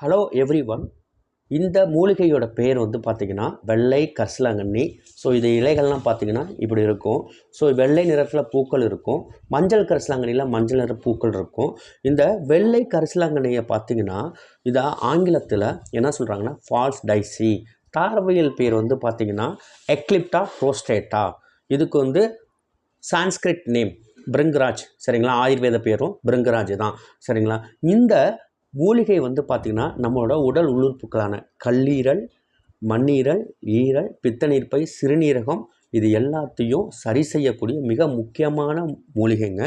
Hello every one இந்த மூலிகையோட பேர் வந்து பார்த்திங்கன்னா வெள்ளை கரிசலாங்கண்ணி. ஸோ இது இலைகள்லாம் பார்த்திங்கன்னா இப்படி இருக்கும். ஸோ வெள்ளை நிறத்தில் பூக்கள் இருக்கும். மஞ்சள் கரிசலாங்கண்ணியில் மஞ்சள் நிற பூக்கள் இருக்கும். இந்த வெள்ளை கரிசலாங்கண்ணியை பார்த்திங்கன்னா இதை ஆங்கிலத்தில் என்ன சொல்கிறாங்கன்னா ஃபால்ஸ் டைசி தார்வையல் பேர் வந்து பார்த்திங்கன்னா எக்லிப்டா ப்ரோஸ்டேட்டா இதுக்கு வந்து சான்ஸ்கிரிட் நேம் பிருங்கராஜ் சரிங்களா? ஆயுர்வேத பேரும் பிருங்கராஜ் தான். சரிங்களா? இந்த மூலிகை வந்து பார்த்திங்கன்னா நம்மளோட உடல் உள்ளுறுப்புக்களான கல்லீரல் மண்ணீரல் ஈரல் பித்தநீர்ப்பை சிறுநீரகம் இது எல்லாத்தையும் சரி செய்யக்கூடிய மிக முக்கியமான மூலிகைங்க.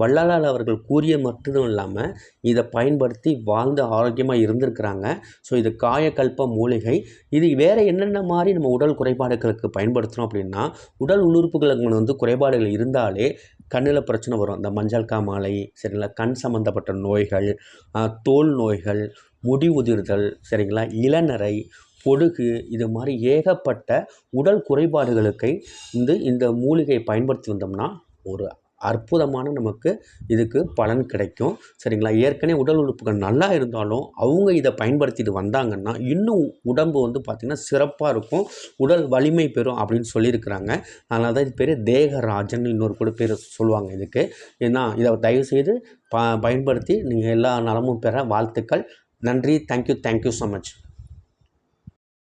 வள்ளலால் அவர்கள் கூறிய மட்டும் இல்லாமல் இதை பயன்படுத்தி வாழ்ந்து ஆரோக்கியமாக இருந்திருக்கிறாங்க. ஸோ இது காயக்கல்ப மூலிகை. இது வேறு என்னென்ன மாதிரி நம்ம உடல் குறைபாடுகளுக்கு பயன்படுத்துகிறோம் அப்படின்னா உடல் உள்ளுறுப்புகளுக்கு வந்து குறைபாடுகள் இருந்தாலே கண்ணில் பிரச்சனை வரும். இந்த மஞ்சள் காமாலை சரிங்களா? கண் சம்மந்தப்பட்ட நோய்கள் தோல் நோய்கள் முடி உதிர்தல் சரிங்களா? இளநரை பொடுகு இது மாதிரி ஏகப்பட்ட உடல் குறைபாடுகளுக்கு வந்து இந்த மூலிகையை பயன்படுத்தி வந்தோம்னா ஒரு அற்புதமான நமக்கு இதுக்கு பலன் கிடைக்கும். சரிங்களா? ஏற்கனவே உடல் உறுப்புகள் நல்லா இருந்தாலும் அவங்க இதை பயன்படுத்திட்டு வந்தாங்கன்னா இன்னும் உடம்பு வந்து பார்த்திங்கன்னா சிறப்பாக இருக்கும். உடல் வலிமை பெறும் அப்படின்னு சொல்லியிருக்கிறாங்க. அதனால தான் இது பேர் தேகராஜன் இன்னொரு கூட பேர் சொல்லுவாங்க இதுக்கு. ஏன்னா இதை தயவுசெய்து ப பயன்படுத்தி நீங்கள் எல்லா நலமும் பெற வாழ்த்துக்கள். நன்றி. Thank you thank you so much